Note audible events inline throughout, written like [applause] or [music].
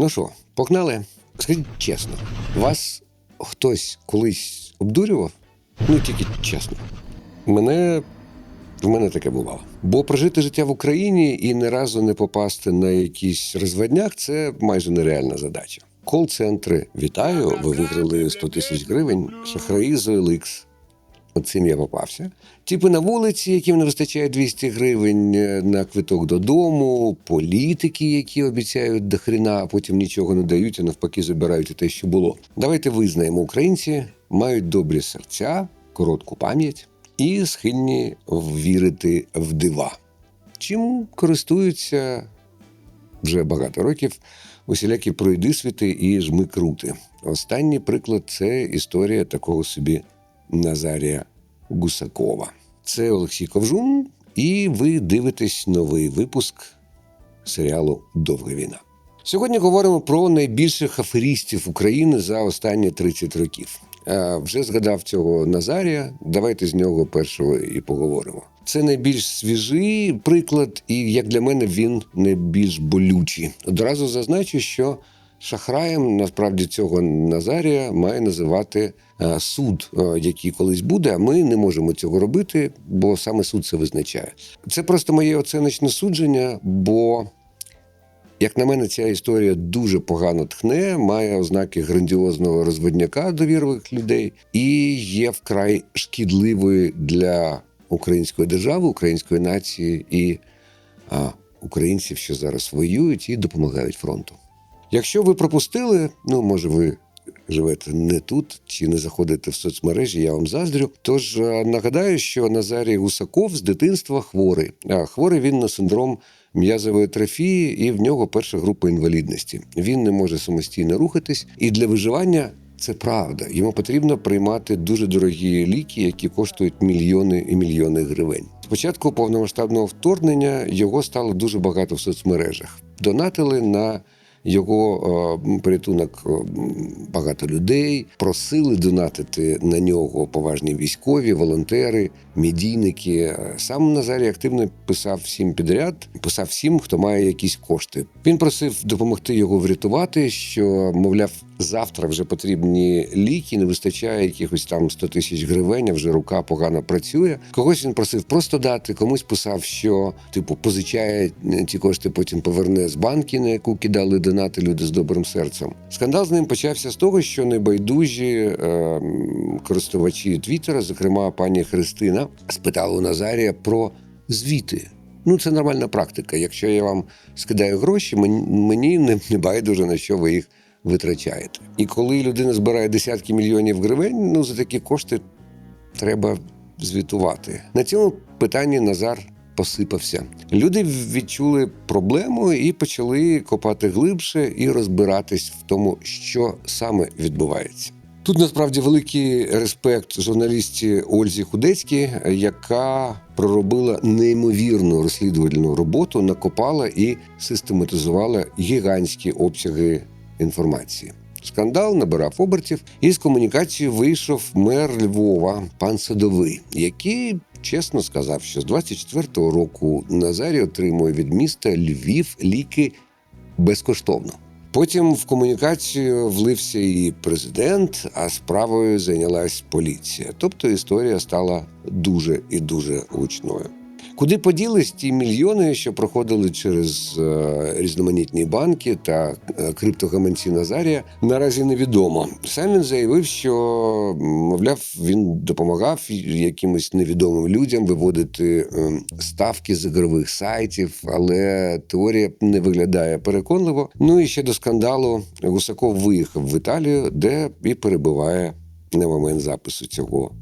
Ну що, погнали? Скажіть чесно, вас хтось колись обдурював? Ну тільки чесно. Мене в мене таке бувало. Бо прожити життя в Україні і не разу не попасти на якийсь розводняк це майже нереальна задача. Кол-центри вітаю, ви виграли 100 тисяч гривень, шахраї з OLX. Оцим я попався. Типи на вулиці, яким не вистачає 200 гривень е, на квиток додому, політики, які обіцяють до хрена, а потім нічого не дають, а навпаки забирають те, що було. Давайте визнаємо, українці мають добрі серця, коротку пам'ять і схильні вірити в дива. Чим користуються вже багато років усілякі пройдисвіти і жми-крути. Останній приклад це історія такого собі Назарія Гусакова. Це Олексій Ковжун, і ви дивитесь новий випуск серіалу Довга війна. Сьогодні говоримо про найбільших аферістів України за останні 30 років. Вже згадав цього Назарія. Давайте з нього першого і поговоримо. Це найбільш свіжий приклад, і як для мене він найбільш болючий. Одразу зазначу, що шахраєм насправді цього Назарія має називати е, суд, е, який колись буде. А ми не можемо цього робити, бо саме суд це визначає. Це просто моє оценочне судження, бо. Як на мене, ця історія дуже погано тхне, має ознаки грандіозного розводняка довірливих людей і є вкрай шкідливою для української держави, української нації і а, українців, що зараз воюють і допомагають фронту. Якщо ви пропустили, ну може ви живете не тут чи не заходите в соцмережі, я вам заздрю. Тож е, нагадаю, що Назарій Гусаков з дитинства хворий. А хворий він на синдром м'язової атрофії, і в нього перша група інвалідності. Він не може самостійно рухатись, і для виживання. Це правда. Йому потрібно приймати дуже дорогі ліки, які коштують мільйони і мільйони гривень. Спочатку повномасштабного вторгнення його стало дуже багато в соцмережах. Донатили на його е, порятунок е, багато людей, просили донатити на нього поважні військові, волонтери, медійники. Сам Назарій активно писав всім підряд, писав всім, хто має якісь кошти. Він просив допомогти його врятувати, що мовляв. Завтра вже потрібні ліки, не вистачає якихось там 100 тисяч гривень, а вже рука погано працює. Когось він просив просто дати, комусь писав, що типу позичає ті кошти, потім поверне з банки, на яку кидали донати люди з добрим серцем. Скандал з ним почався з того, що небайдужі е, користувачі Твіттера, зокрема пані Христина, спитали у Назарія про звіти. Ну, це нормальна практика. Якщо я вам скидаю гроші, мені, не байдуже на що ви їх витрачаєте. І коли людина збирає десятки мільйонів гривень, ну за такі кошти треба звітувати. На цьому питанні Назар посипався. Люди відчули проблему і почали копати глибше і розбиратись в тому, що саме відбувається. Тут насправді великий респект журналісті Ользі Худецькій, яка проробила неймовірну розслідувальну роботу, накопала і систематизувала гігантські обсяги інформації. Скандал набирав обертів, і з комунікацією вийшов мер Львова, пан Садовий, який чесно сказав, що з 24-го року Назарій отримує від міста Львів ліки безкоштовно. Потім в комунікацію влився і президент, а справою зайнялась поліція. Тобто історія стала дуже і дуже гучною. Куди поділись ті мільйони, що проходили через е, різноманітні банки та е, криптогаманці Назарія, наразі невідомо. Сам він заявив, що мовляв, він допомагав якимось невідомим людям виводити е, ставки з ігрових сайтів, але теорія не виглядає переконливо. Ну і ще до скандалу Гусаков виїхав в Італію, де і перебуває на момент запису цього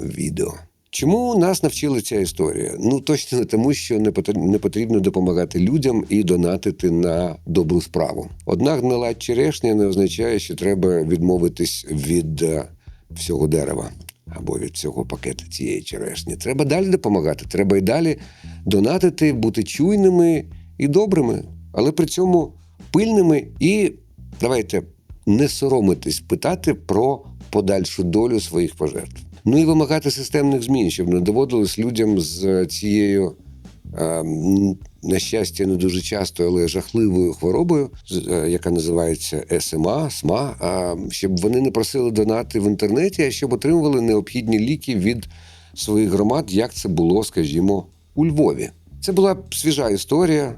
відео. Чому нас навчила ця історія? Ну точно не тому, що не потрібно допомагати людям і донатити на добру справу. Однак гнила черешня не означає, що треба відмовитись від е, всього дерева або від всього пакету цієї черешні. Треба далі допомагати. Треба і далі донатити, бути чуйними і добрими, але при цьому пильними і давайте не соромитись питати про подальшу долю своїх пожертв. Ну і вимагати системних змін, щоб не доводилось людям з цією е, на щастя, не дуже часто, але жахливою хворобою, е, яка називається СМА, СМА, щоб вони не просили донати в інтернеті, а щоб отримували необхідні ліки від своїх громад, як це було, скажімо, у Львові. Це була свіжа історія,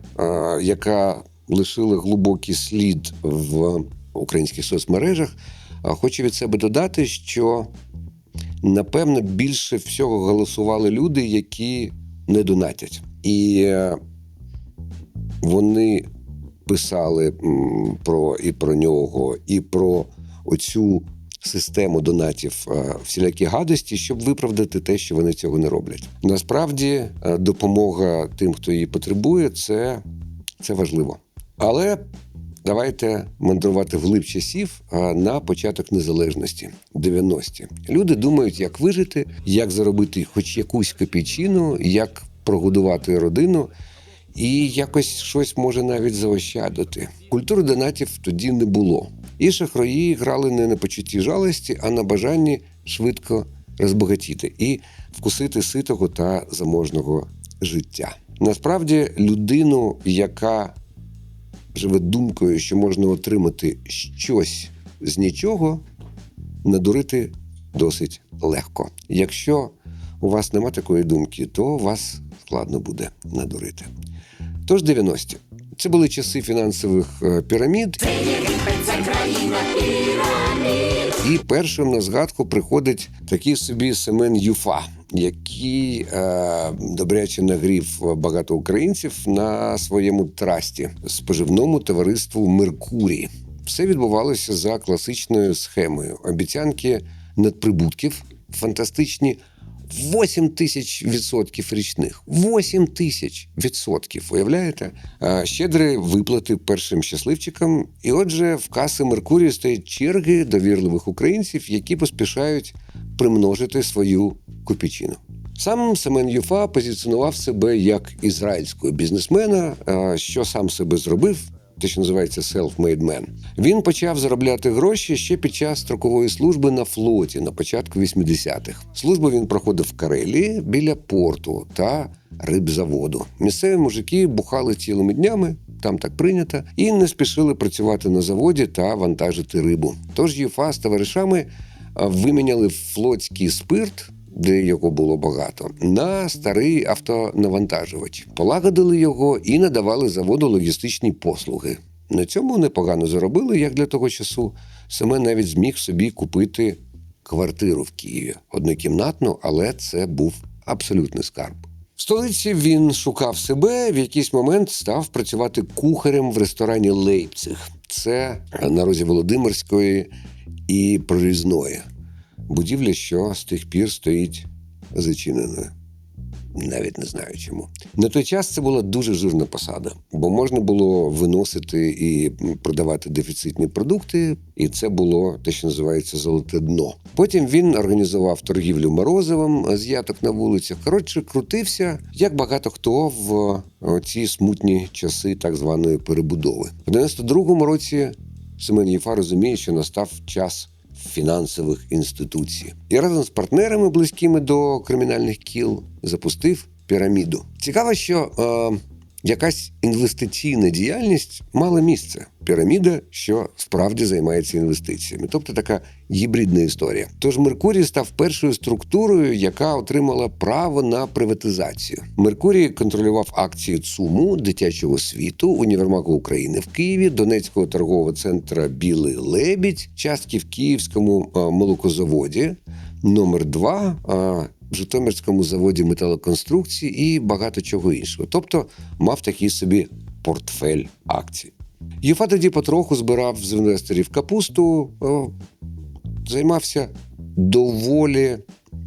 яка лишила глибокий слід в українських соцмережах. Хочу від себе додати, що напевно більше всього голосували люди, які не донатять. І е, вони писали про і про нього, і про оцю систему донатів е, всілякі гадості, щоб виправдати те, що вони цього не роблять. Насправді, е, допомога тим, хто її потребує, це, це важливо. Але давайте мандрувати вглиб часів на початок незалежності 90-ті. Люди думають, як вижити, як заробити хоч якусь копійчину, як прогодувати родину. І якось щось може навіть заощадити. Культури донатів тоді не було. І шахраї грали не на почутті жалості, а на бажанні швидко розбагатіти і вкусити ситого та заможного життя. Насправді, людину, яка живе думкою, що можна отримати щось з нічого, надурити досить легко. Якщо у вас нема такої думки, то вас складно буде надурити. Тож 90-ті. Це були часи фінансових е, пірамід. І першим на згадку приходить такий собі Семен Юфа, який е, добряче нагрів багато українців на своєму трасті споживному товариству Меркурій. Все відбувалося за класичною схемою: обіцянки надприбутків, фантастичні 8 тисяч відсотків річних. 8 тисяч відсотків. Уявляєте? Щедрі виплати першим щасливчикам. І отже, в каси Меркурію стоять черги довірливих українців, які поспішають примножити свою копійчину. Сам Семен Юфа позиціонував себе як ізраїльського бізнесмена, що сам себе зробив. Те, що називається self-made man. Він почав заробляти гроші ще під час строкової служби на флоті на початку 80-х. Службу він проходив в Карелії біля порту та рибзаводу. Місцеві мужики бухали цілими днями, там так прийнято, і не спішили працювати на заводі та вантажити рибу. Тож ЮФА з товаришами виміняли флотський спирт де його було багато, на старий автонавантажувач. Полагодили його і надавали заводу логістичні послуги. На цьому непогано заробили, як для того часу. Семен навіть зміг собі купити квартиру в Києві однокімнатну, але це був абсолютний скарб. В столиці він шукав себе, в якийсь момент став працювати кухарем в ресторані Лейпциг. Це на розі Володимирської і Прорізної будівля, що з тих пір стоїть зачиненою. Навіть не знаю чому. На той час це була дуже жирна посада, бо можна було виносити і продавати дефіцитні продукти, і це було те, що називається золоте дно. Потім він організував торгівлю морозивом з яток на вулицях. Коротше, крутився, як багато хто в ці смутні часи так званої перебудови. В 92-му році Семен Єфа розуміє, що настав час фінансових інституцій. І разом з партнерами, близькими до кримінальних кіл, запустив піраміду. Цікаво, що е, якась інвестиційна діяльність мала місце. Піраміда, що справді займається інвестиціями, тобто така гібридна історія. Тож Меркурій став першою структурою, яка отримала право на приватизацію. Меркурій контролював акції ЦУМу, дитячого світу, універмагу України в Києві, Донецького торгового центру Білий Лебідь, частки в Київському молокозаводі, номер 2 а, Житомирському заводі металоконструкції і багато чого іншого. Тобто мав такий собі портфель акцій. Єфа тоді потроху збирав з інвесторів капусту, займався доволі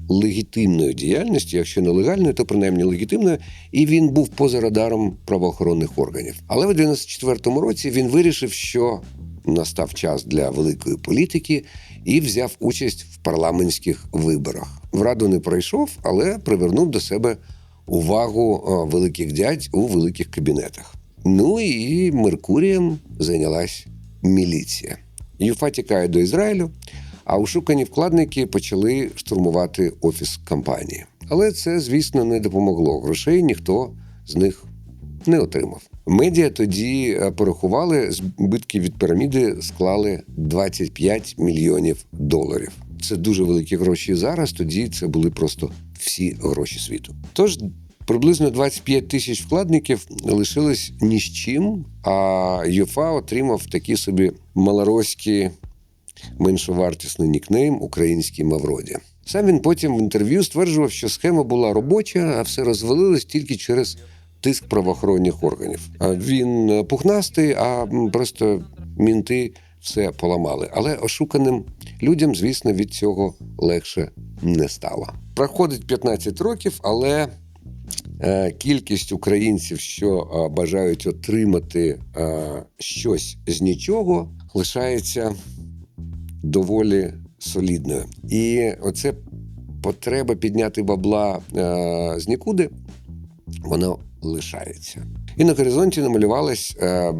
легітимною діяльністю, якщо не легальною, то принаймні легітимною, і він був поза радаром правоохоронних органів. Але в 94-му році він вирішив, що настав час для великої політики і взяв участь в парламентських виборах. В раду не пройшов, але привернув до себе увагу великих дядь у великих кабінетах. Ну і Меркурієм зайнялась міліція. Юфа тікає до Ізраїлю, а ушукані вкладники почали штурмувати офіс компанії. Але це, звісно, не допомогло. Грошей ніхто з них не отримав. Медіа тоді е, порахували, збитки від піраміди склали 25 мільйонів доларів. Це дуже великі гроші зараз. Тоді це були просто всі гроші світу. Тож приблизно 25 тисяч вкладників лишились ні з чим, а ЮФА отримав такі собі малоросські меншовартісний нікнейм Український Мавроді. Сам він потім в інтерв'ю стверджував, що схема була робоча, а все розвалилось тільки через тиск правоохоронних органів. А він е, пухнастий, а просто мінти все поламали. Але ошуканим людям, звісно, від цього легше не стало. Проходить 15 років, але е, кількість українців, що е, бажають отримати е, щось з нічого, лишається доволі солідною. І оце потреба підняти бабла з нікуди, вона лишається. І на горизонті намалювалась е,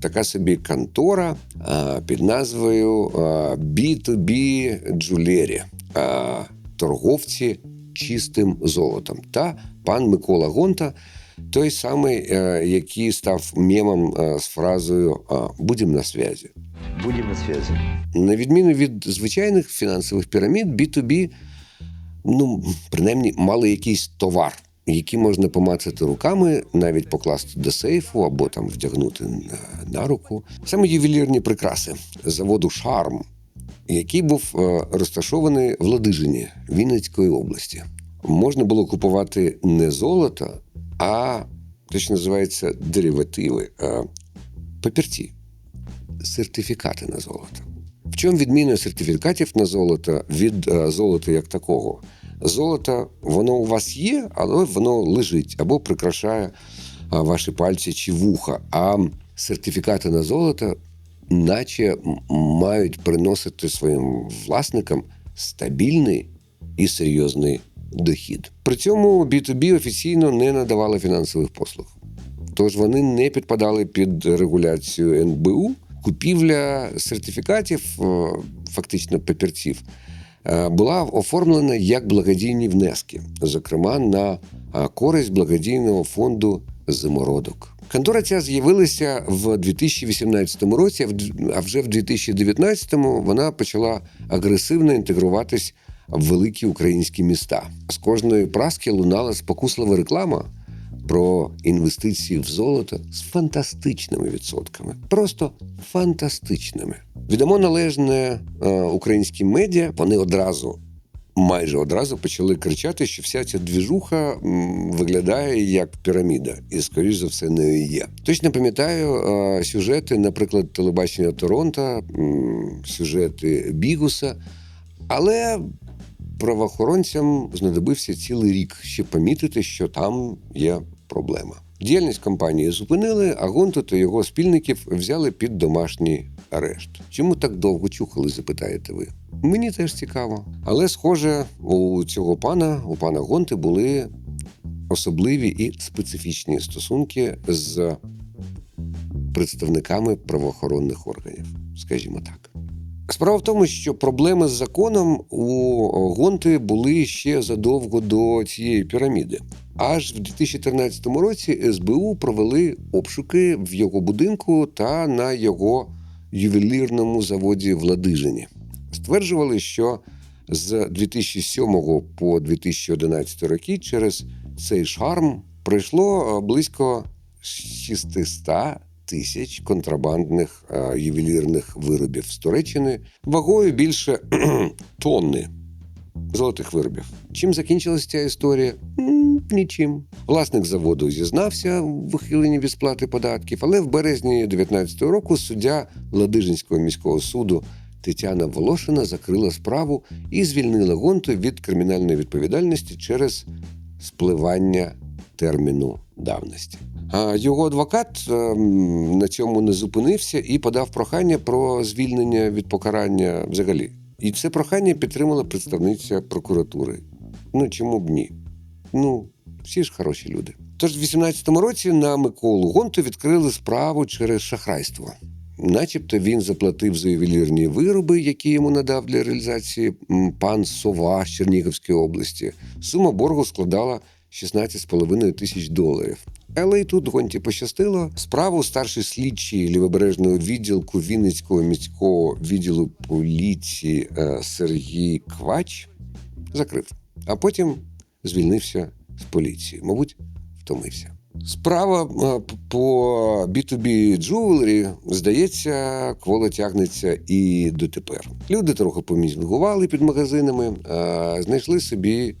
така собі контора е, під назвою е, B2B Jewelry, е, торговці чистим золотом. Та пан Микола Гонта, той самий, е, який став мемом е, з фразою е, Будемо на зв'язі. Будем на связи. На відміну від звичайних фінансових пірамід, B2B, ну, принаймні, мали якийсь товар, який можна помацати руками, навіть покласти до сейфу або там вдягнути на, на руку. Саме ювелірні прикраси заводу Шарм, який був е, розташований в Ладижині Вінницької області. Можна було купувати не золото, а те, що називається деривативи, е, папірці сертифікати на золото. В чому відміна сертифікатів на золото від е, золота як такого? Золото, воно у вас є, але воно лежить або прикрашає ваші пальці чи вуха. А сертифікати на золото, наче мають приносити своїм власникам стабільний і серйозний дохід. При цьому B2B офіційно не надавали фінансових послуг. Тож вони не підпадали під регуляцію НБУ. Купівля сертифікатів, е, фактично папірців, була оформлена як благодійні внески, зокрема на е, користь благодійного фонду Зимородок. Контора ця з'явилася в 2018 році, а вже в 2019 вона почала агресивно інтегруватись в великі українські міста. З кожної праски лунала спокуслива реклама про інвестиції в золото з фантастичними відсотками. Просто фантастичними. Відомо належне е, українським медіа, вони одразу. Майже одразу почали кричати, що вся ця двіжуха виглядає як піраміда, і, скоріш за все, не є. Точно пам'ятаю е, сюжети, наприклад, телебачення Торонто, сюжети Бігуса, але правоохоронцям знадобився цілий рік, щоб помітити, що там є проблема. Діяльність компанії зупинили, а Гонту та його спільників взяли під домашній арешт. Чому так довго чухали, запитаєте ви? Мені теж цікаво. Але, схоже, у цього пана, у пана Гонти, були особливі і специфічні стосунки з представниками правоохоронних органів, скажімо так. Справа в тому, що проблеми з законом у Гонти були ще задовго до цієї піраміди. Аж в 2013 році СБУ провели обшуки в його будинку та на його ювелірному заводі в Ладижині. Стверджували, що з 2007 по 2011 роки через цей шарм пройшло е, близько 600 тисяч контрабандних е, ювелірних виробів з Туреччини вагою більше тонни золотих виробів. Чим закінчилася ця історія? Нічим. Власник заводу зізнався в вихиленні від сплати податків, але в березні 2019 року суддя Ладижинського міського суду Тетяна Волошина закрила справу і звільнила Гонту від кримінальної відповідальності через спливання терміну давності. А його адвокат ем, на цьому не зупинився і подав прохання про звільнення від покарання взагалі. І це прохання підтримала представниця прокуратури. Ну чому б ні? Ну, всі ж хороші люди. Тож в 18-му році на Миколу Гонту відкрили справу через шахрайство. Начебто він заплатив за ювелірні вироби, які йому надав для реалізації пан Сова з Чернігівської області. Сума боргу складала 16,5 тисяч доларів. Але й тут гонті пощастило. Справу старший слідчий лівобережного відділку Вінницького міського відділу поліції е, Сергій Квач закрив, а потім звільнився з поліції. Мабуть, втомився. Справа е, по B2B Jewelry, здається, квола тягнеться і дотепер. Люди трохи помізгували під магазинами, е, знайшли собі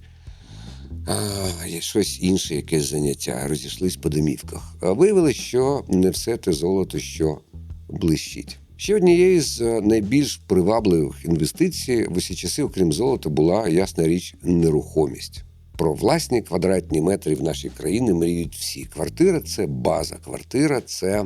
щось інше, якесь заняття, розійшлись по домівках. Виявилось, що не все те золото, що блищить. Ще однією з е, найбільш привабливих інвестицій в усі часи, окрім золота, була ясна річ нерухомість. Про власні квадратні метри в нашій країні мріють всі. Квартира це база, квартира це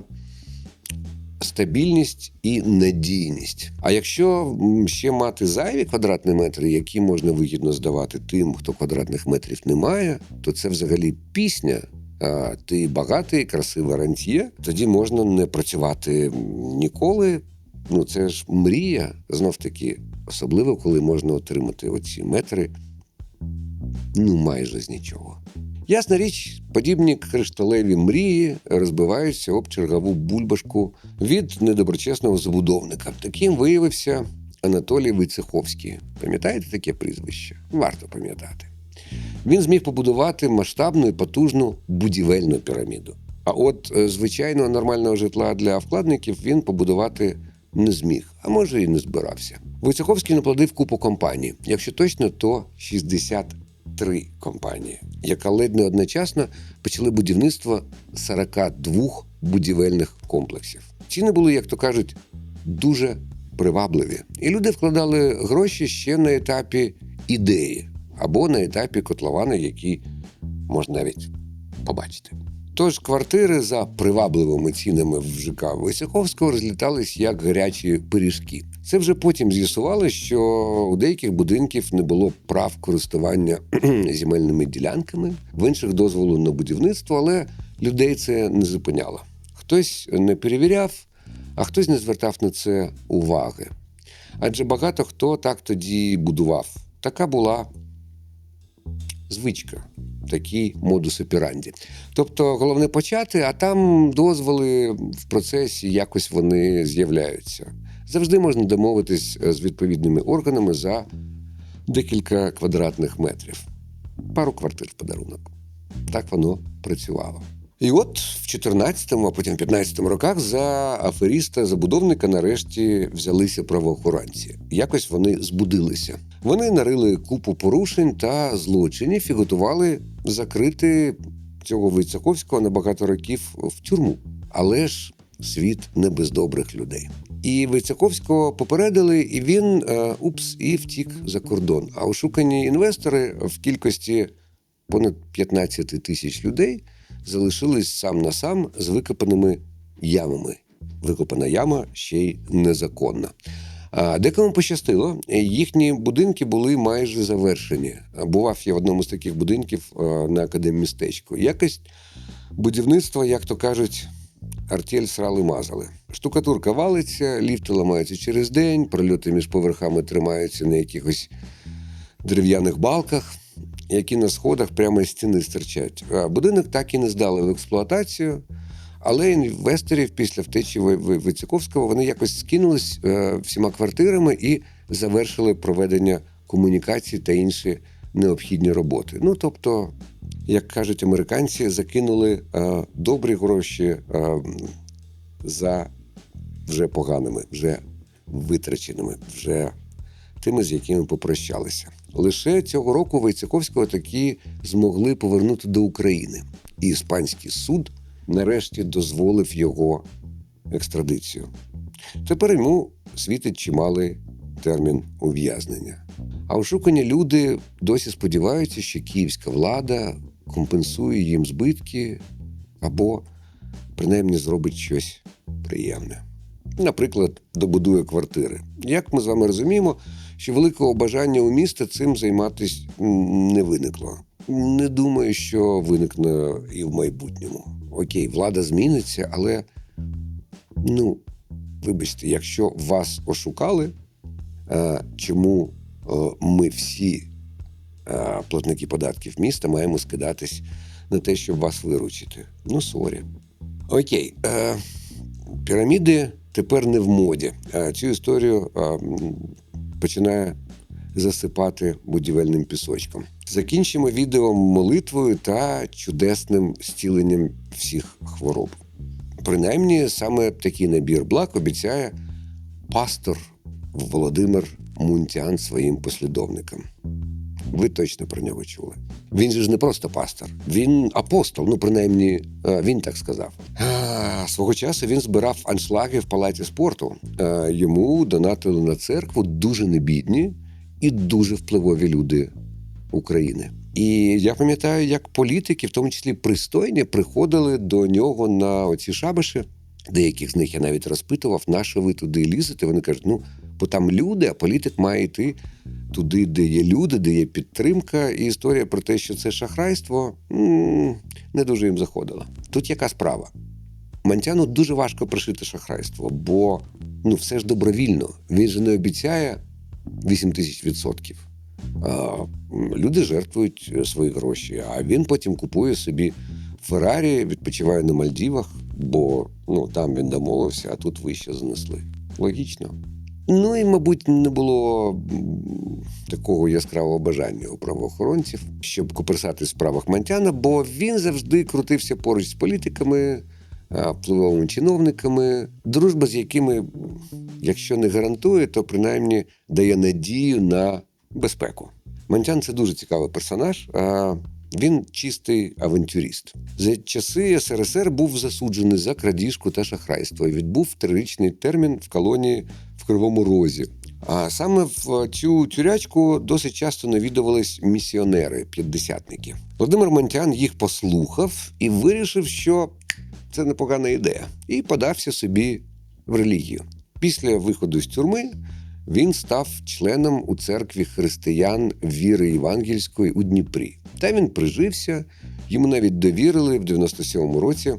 стабільність і надійність. А якщо ще мати зайві квадратні метри, які можна вигідно здавати тим, хто квадратних метрів не має, то це взагалі пісня. А ти багатий, красивий рантьє, тоді можна не працювати ніколи. Ну це ж мрія, знов таки, особливо коли можна отримати оці метри ну майже з нічого. Ясна річ, подібні кришталеві мрії розбиваються об чергову бульбашку від недоброчесного забудовника. Таким виявився Анатолій Войцеховський. Пам'ятаєте таке прізвище? Варто пам'ятати. Він зміг побудувати масштабну і потужну будівельну піраміду. А от е, звичайного нормального житла для вкладників він побудувати не зміг, а може і не збирався. Войцеховський наплодив купу компаній. Якщо точно, то 63 компанії, яка ледь не одночасно почали будівництво 42 будівельних комплексів. Ціни були, як то кажуть, дуже привабливі. І люди вкладали гроші ще на етапі ідеї або на етапі котлована, який можна навіть побачити. Тож квартири за привабливими цінами в ЖК Висяковського розлітались як гарячі пиріжки. Це вже потім з'ясували, що у деяких будинків не було прав користування [clears throat] земельними ділянками, в інших дозволу на будівництво, але людей це не зупиняло. Хтось не перевіряв, а хтось не звертав на це уваги. Адже багато хто так тоді будував. Така була звичка, такий модус операнді. Тобто головне почати, а там дозволи в процесі якось вони з'являються. Завжди можна домовитись е, з відповідними органами за декілька квадратних метрів. Пару квартир в подарунок. Так воно працювало. І от в 14-му, а потім в 15-му роках за аферіста забудовника нарешті взялися правоохоронці. Якось вони збудилися. Вони нарили купу порушень та злочинів і готували закрити цього Войцеховського на багато років в тюрму. Але ж світ не без добрих людей. І Войцеховського попередили, і він е, упс і втік за кордон. А ошукані інвестори в кількості понад 15 тисяч людей залишились сам на сам з викопаними ямами. Викопана яма ще й незаконна. А декому пощастило, їхні будинки були майже завершені. Бував я в одному з таких будинків на академмістечку. Якось будівництво, як то кажуть, артель срали мазали. Штукатурка валиться, ліфти ламаються через день, прольоти між поверхами тримаються на якихось дерев'яних балках, які на сходах прямо з стіни стирчать. Будинок так і не здали в експлуатацію. Але інвесторів після втечі Ви- Ви- Вицяковського вони якось скинулись е, всіма квартирами і завершили проведення комунікацій та інші необхідні роботи. Ну тобто, як кажуть американці, закинули е, добрі гроші е, за вже поганими, вже витраченими, вже тими, з якими попрощалися. Лише цього року Войцеховського таки змогли повернути до України. І іспанський суд нарешті дозволив його екстрадицію. Тепер йому світить чималий термін ув'язнення. А ошукані люди досі сподіваються, що київська влада компенсує їм збитки або принаймні зробить щось приємне. Наприклад, добудує квартири. Як ми з вами розуміємо, що великого бажання у міста цим займатися не виникло. Не думаю, що виникне і в майбутньому. Окей, влада зміниться, але ну, вибачте, якщо вас ошукали, е, чому е, ми всі е, платники податків міста, маємо скидатись на те, щоб вас виручити. Ну, сорі. Окей. Піраміди тепер не в моді. Цю історію починає засипати будівельним пісочком. Закінчимо відео молитвою та чудесним зціленням всіх хвороб. Принаймні, саме такий набір благ обіцяє пастор Володимир Мунтян своїм послідовникам. Ви точно про нього чули. Він же ж не просто пастор, він апостол. Ну, принаймні, е, він так сказав. Свого часу він збирав аншлаги в палаті спорту. Е, Йому донатили на церкву дуже небідні і дуже впливові люди України. І я пам'ятаю, як політики, в тому числі пристойні, приходили до нього на оці шабаші. Деяких з них я навіть розпитував, на що ви туди лізете. Вони кажуть, ну бо там люди, а політик має йти туди, де є люди, де є підтримка. І історія про те, що це шахрайство, не дуже їм заходила. Тут яка справа? Мантяну дуже важко пришити шахрайство, бо ну все ж добровільно. Він же не обіцяє 8 тисяч відсотків. Люди жертвують е, свої гроші, а він потім купує собі Феррарі, відпочиває на Мальдівах, бо ну там він домовився, а тут вище занесли. Логічно. Ну і, мабуть, не було такого яскравого бажання у правоохоронців, щоб коперсати в справах Мантяна, бо він завжди крутився поруч з політиками, впливовими чиновниками, дружба з якими, якщо не гарантує, то принаймні дає надію на безпеку. Мантян це дуже цікавий персонаж. Він чистий авантюріст. За часи СРСР був засуджений за крадіжку та шахрайство і відбув трирічний термін в колонії Кривому Розі. А саме в цю тюрячку досить часто навідувались місіонери, п'ятдесятники. Володимир Монтян їх послухав і вирішив, що це непогана ідея, і подався собі в релігію. Після виходу з тюрми він став членом у церкві християн віри Євангельської у Дніпрі. Та він прижився, йому навіть довірили в 97-му році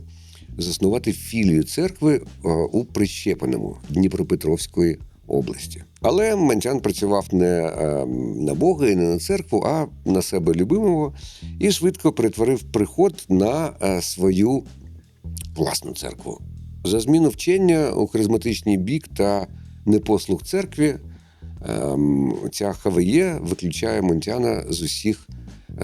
заснувати філію церкви е, у Прищепаному Дніпропетровської області. Але Мантян працював не е, на Бога і не на церкву, а на себе любимого і швидко перетворив приход на е, свою власну церкву. За зміну вчення у харизматичний бік та непослух церкві ем, ця ХВЄ виключає Монтяна з усіх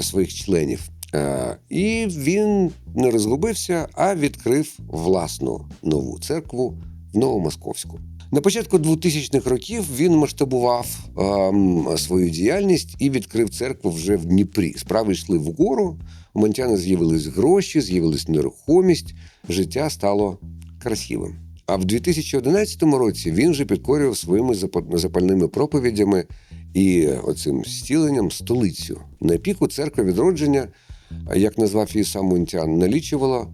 своїх членів. Е, і він не розгубився, а відкрив власну нову церкву в Новомосковську. На початку 2000-х років він масштабував ем, свою діяльність і відкрив церкву вже в Дніпрі. Справи йшли вгору. У Монтяна з'явились гроші, з'явилась нерухомість, життя стало красивим. А в 2011 році він вже підкорював своїми запа- запальними проповідями і оцим зціленням столицю. На піку церква відродження, як назвав її сам Мунтян, налічувала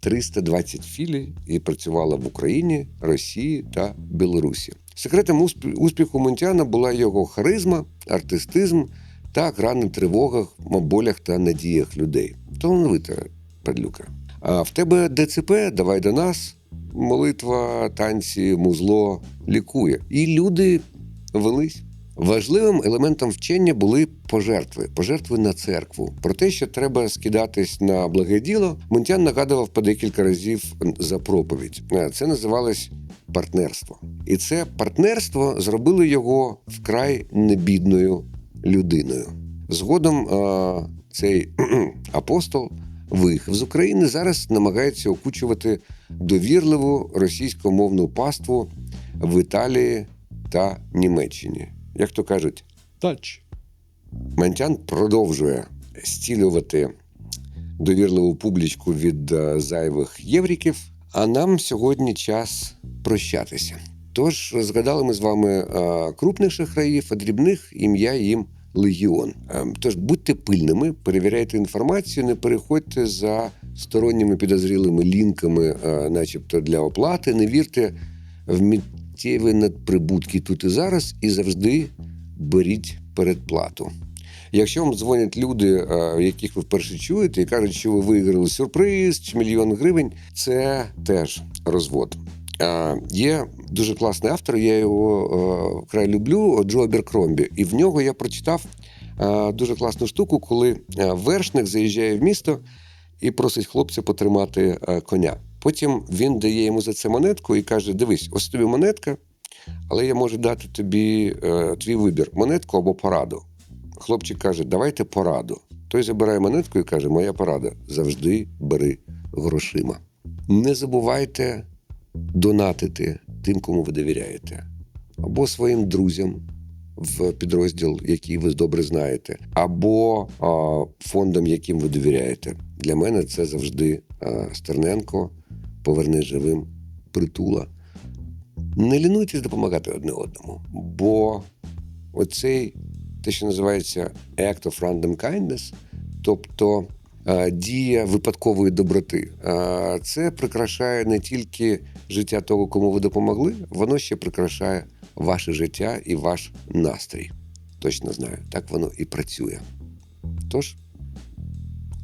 320 філій і працювала в Україні, Росії та Білорусі. Секретом усп- успіху Мунтяна була його харизма, артистизм та гра на тривогах, болях та надіях людей. Талановита падлюка. А в тебе ДЦП, давай до нас. Молитва, танці, музло лікує. І люди велись. Важливим елементом вчення були пожертви, пожертви на церкву. Про те, що треба скидатись на благе діло, Мунтян нагадував по декілька разів за проповідь. Е, Це називалось партнерство. І це партнерство зробило його вкрай небідною людиною. Згодом е, цей [clears throat] апостол виїхав з України зараз намагається окучувати довірливу російськомовну паству в Італії та Німеччині. Як то кажуть, тач. Мантян продовжує зцілювати довірливу публічку від е, зайвих євріків. А нам сьогодні час прощатися. Тож згадали ми з вами е, крупних шахраїв, а дрібних ім'я їм легіон. Е, Тож будьте пильними, перевіряйте інформацію, не переходьте за сторонніми підозрілими лінками, начебто для оплати. Не вірте в миттєві надприбутки тут і зараз, і завжди беріть передплату. Якщо вам дзвонять люди, е, яких ви вперше чуєте, і кажуть, що ви виграли сюрприз чи мільйон гривень, це теж розвод. Е, Є дуже класний автор, я його е, вкрай люблю, Джо Беркромбі. І в нього я прочитав дуже класну штуку, коли вершник заїжджає в місто і просить хлопця потримати коня. Потім він дає йому за це монетку і каже: Дивись, ось тобі монетка, але я можу дати тобі е, твій вибір: монетку або пораду. Хлопчик каже: Давайте пораду. Той забирає монетку і каже: Моя порада завжди бери грошима. Не забувайте донатити тим, кому ви довіряєте, або своїм друзям в підрозділ, який ви добре знаєте, або а, фондам, яким ви довіряєте. Для мене це завжди а, Стерненко, поверни живим притула. Не лінуйтесь допомагати одне одному, бо оцей те, що називається act of random kindness, тобто е, дія випадкової доброти, е, це прикрашає не тільки життя того, кому ви допомогли, воно ще прикрашає ваше життя і ваш настрій. Точно знаю, так воно і працює. Тож,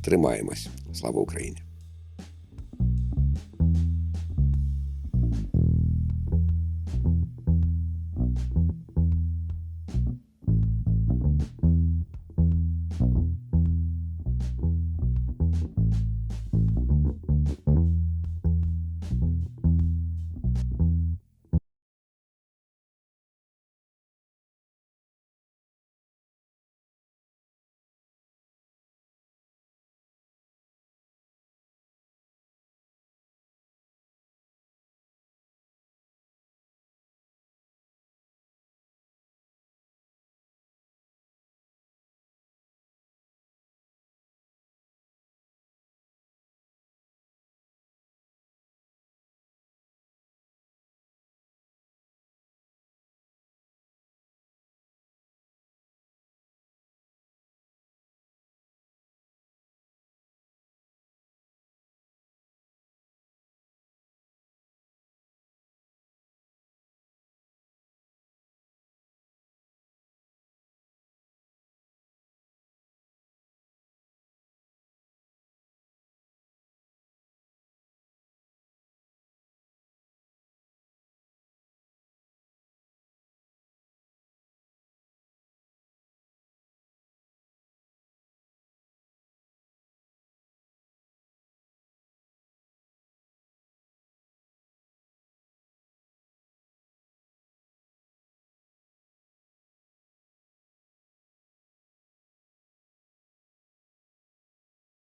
тримаємось. Слава Україні!